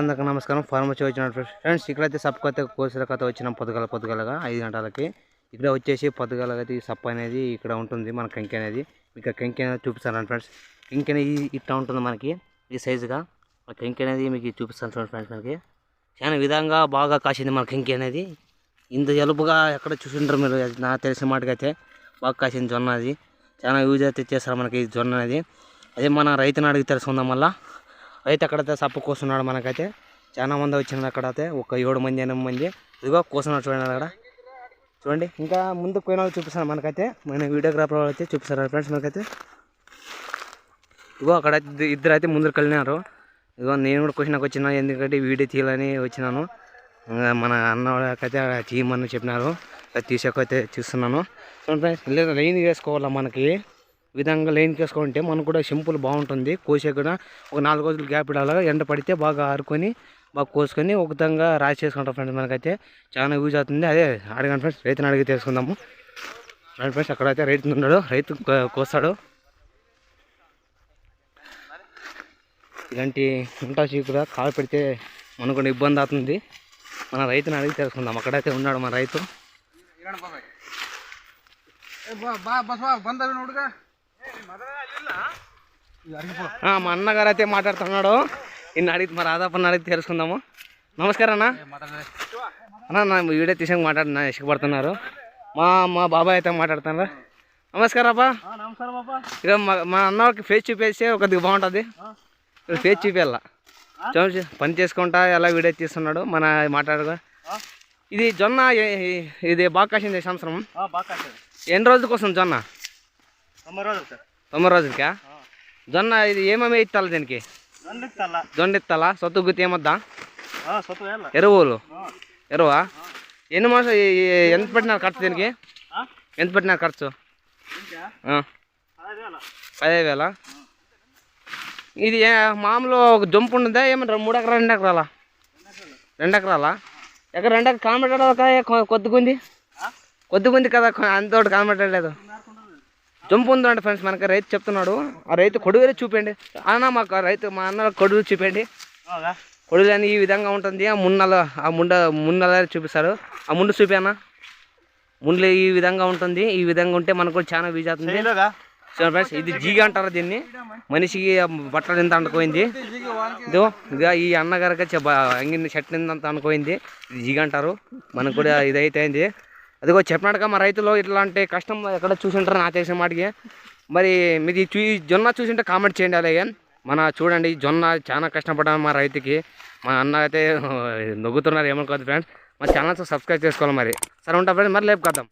అందరికీ నమస్కారం. ఫార్మ్ వచ్చి వచ్చిన ఫ్రెండ్స్ ఇక్కడైతే సప్ కొత్త కోసిన కథ వచ్చినాం పొద్దుగల పొద్దుగలగా ఐదు గంటలకి. ఇక్కడ వచ్చేసి పొద్దుగలగా ఈ సప్పు అనేది ఇక్కడ ఉంటుంది మన కంకి అనేది. మీకు కంకి అనేది చూపిస్తాను ఫ్రెండ్స్. కంకి అనేది ఇట్లా ఉంటుంది మనకి ఈ సైజుగా. ఆ కంకి అనేది మీకు చూపిస్తాను చూడండి ఫ్రెండ్స్ మనకి. చాలా విధంగా బాగా కాసింది మన కంకి అనేది. ఇంత ఎలుపుగా ఎక్కడ చూసింటారు మీరు? నా నాకు తెలిసిన మాటకైతే బాగా కాసింది జొన్న అది. చాలా యూజ్ అయితే చేస్తారు మనకి జొన్న అనేది. అదే మన రైతుని అడిగి తెలుసుకుందాం మళ్ళీ. రైతు అక్కడైతే సప్పు కూర్చున్నాడు మనకైతే. చాలా మంది వచ్చినారు అక్కడైతే. ఒక ఏడు మంది ఎనిమిది మంది. ఇదిగో కూర్చున్నాడు చూడండి అక్కడ. చూడండి ఇంకా ముందుకు పోయిన వాళ్ళు చూపిస్తాను మనకైతే. మన వీడియోగ్రాఫర్ వాళ్ళు అయితే చూపిస్తారు ఫ్రెండ్స్ మనకైతే. ఇగో అక్కడ ఇద్దరు అయితే ముందుకు వెళ్ళినారు. ఇదిగో నేను కూడా క్వశ్చన్కి వచ్చినా ఎందుకంటే వీడియో తీయాలని వచ్చినాను. మన అన్న వాళ్ళకైతే తీయమని చెప్పినారు. తీసాకైతే చూస్తున్నాను. చూడండి ఫ్రెండ్స్ లైన్ వేసుకోవాలా మనకి? విధంగా లైన్ కేసుకుంటే మనకు కూడా సింపుల్ బాగుంటుంది. కోసే కూడా ఒక నాలుగు రోజులు గ్యాప్ ఇడాలి ఎండ పడితే బాగా ఆరుకొని బాగా కోసుకొని ఒక విధంగా రాసి చేసుకుంటాం ఫ్రెండ్స్ మనకైతే. చాలా యూజ్ అవుతుంది. అదే అడగండి ఫ్రెండ్స్ రైతుని అడిగి తెలుసుకుందాము. రండి ఫ్రెండ్స్ అక్కడైతే రైతు ఉన్నాడు రైతు కో- కోస్తాడు. ఇలాంటి ఉంటా కూడా కాలు పెడితే మనకు కూడా ఇబ్బంది అవుతుంది. మన రైతుని అడిగి తెలుసుకుందాం. అక్కడైతే ఉన్నాడు మన రైతు. ఆ, మా అన్నగారు అయితే మాట్లాడుతున్నాడు. ఇన్ని అడిగి మా రాధాపన్న అడిగి తెలుసుకుందాము. నమస్కారం అన్న. అన్న నా వీడియో తీసాక మాట్లాడిన ఇష్టపడుతున్నారు. మా మా బాబాయ్ అయితే మాట్లాడుతున్నారు నమస్కారం అబ్బా ఇక మా అన్నకి ఫేస్ చూపేస్తే కొద్దిగా బాగుంటుంది. ఫేస్ చూపేయాల. చూడండి పని చేసుకుంటా ఎలా వీడియో తీస్తున్నాడు మన మాట్లాడుకో ఇది జొన్న ఇది బాగా కాసింది సంవత్సరం. ఎన్ని రోజుల కోసం జొన్న? తొంభై రోజులు సార్. తొమ్మిది రోజులకా జొన్న ఇది ఏమేమి ఇత్తాలి దీనికి? జొన్న ఇత్తాలా సొత్తు గుత్తి ఏమొద్దా? ఎరువులు? ఎరువా? ఎన్ని మాసం ఎంత పెట్టినారు ఖర్చు దీనికి? ఎంత పెట్టినారు ఖర్చు? పదిహేను వేల. ఇది మామూలు ఒక జంపు ఉంటుందా ఏమన్నా మూడు ఎకరాలు రెండు ఎకరాలా? రెండు ఎకరాలా? ఎక్కడ రెండు ఎకరా కనబెట్టాడు కొద్దిగుంది కొద్దిగుంది కదా అంతోటి కనబెట్టలేదు జంపు ఉందండి ఫ్రెండ్స్ మనకి రైతు చెప్తున్నాడు. ఆ రైతు కొడుగులే చూపండి అన్న మాకు రైతు మా అన్న కొడుగు చూపండి కొడుగులు అని ఈ విధంగా ఉంటుంది. ఆ మున్నల ఆ ముండ మున్నల చూపిస్తాడు ఆ ముందు చూపానా ముండ్లు ఈ విధంగా ఉంటుంది. ఈ విధంగా ఉంటే మనకు కూడా చాలా యూజ్ అవుతుంది. ఫ్రెండ్స్ ఇది జీగ అంటారు దీన్ని. మనిషికి బట్టలు ఎంత అనుకోయింది. ఇదో ఇదిగా ఈ అన్నగారికి చె- బ- అంగిన షర్ట్ అంత అనుకోయింది. ఇది జీగ అంటారు. మనకు కూడా ఇదైతే అయింది. అదిగో చెప్పినట్టుగా మా రైతులు ఇట్లాంటి కష్టం ఎక్కడ చూసింటారు నాకు తెలిసిన మాటకి. మరి మీది చూ జొన్న చూసింటే కామెంట్ చేయండి అలాగే. మన చూడండి జొన్న చాలా కష్టపడ్డాము మా రైతుకి. మా అన్న అయితే నొగ్గుతున్నారు ఏమనుకోవద్దు ఫ్రెండ్స్ మా ఛానల్స్ సబ్స్క్రైబ్ చేసుకోవాలి మరి. సరే ఉంటా ఫ్రెండ్స్ మరి లేపు కద్దాం